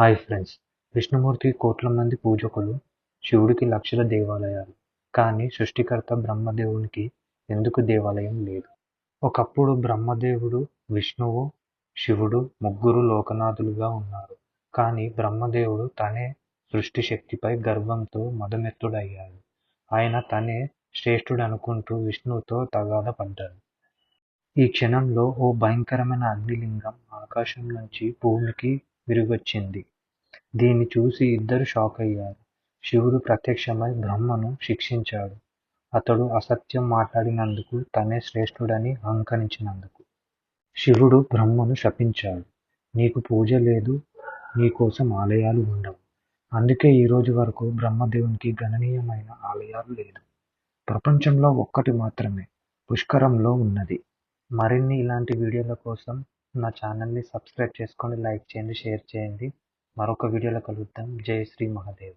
Hi friends. విష్ణుమూర్తికి కోట్ల మంది పూజకులు శివుడికి లక్షల దేవాలయాలు. కానీ సృష్టికర్త బ్రహ్మదేవునికి ఎందుకు దేవాలయం లేదు? ఒకప్పుడు బ్రహ్మదేవుడు విష్ణువు శివుడు ముగ్గురు లోకనాథులుగా ఉన్నారు. కానీ బ్రహ్మదేవుడు తనే సృష్టి శక్తిపై గర్వంతో మదమెత్తుడయ్యాడు. ఆయన తనే శ్రేష్ఠుడు అనుకుంటూ విష్ణువుతో తగాద పడ్డాడు. ఈ క్షణంలో ఓ భయంకరమైన అగ్నిలింగం ఆకాశం నుంచి భూమికి విరిగొచ్చింది. దీన్ని చూసి ఇద్దరు షాక్ అయ్యారు శివుడు ప్రత్యక్షమై బ్రహ్మను శిక్షించాడు. అతడు అసత్యం మాట్లాడినందుకు తనే శ్రేష్ఠుడని అహంకరించినందుకు. శివుడు బ్రహ్మను శపించాడు. నీకు పూజ లేదు నీకోసం ఆలయాలు ఉండవు. అందుకే ఈ రోజు వరకు బ్రహ్మదేవునికి గణనీయమైన ఆలయాలు లేదు. ప్రపంచంలో ఒక్కటి మాత్రమే పుష్కరంలో ఉన్నది. మరిన్ని ఇలాంటి వీడియోల కోసం నా ఛానల్ని సబ్స్క్రైబ్ చేసుకొని లైక్ చేయండి షేర్ చేయండి. మరొక వీడియోలో కలుద్దాం. జై శ్రీ మహాదేవ.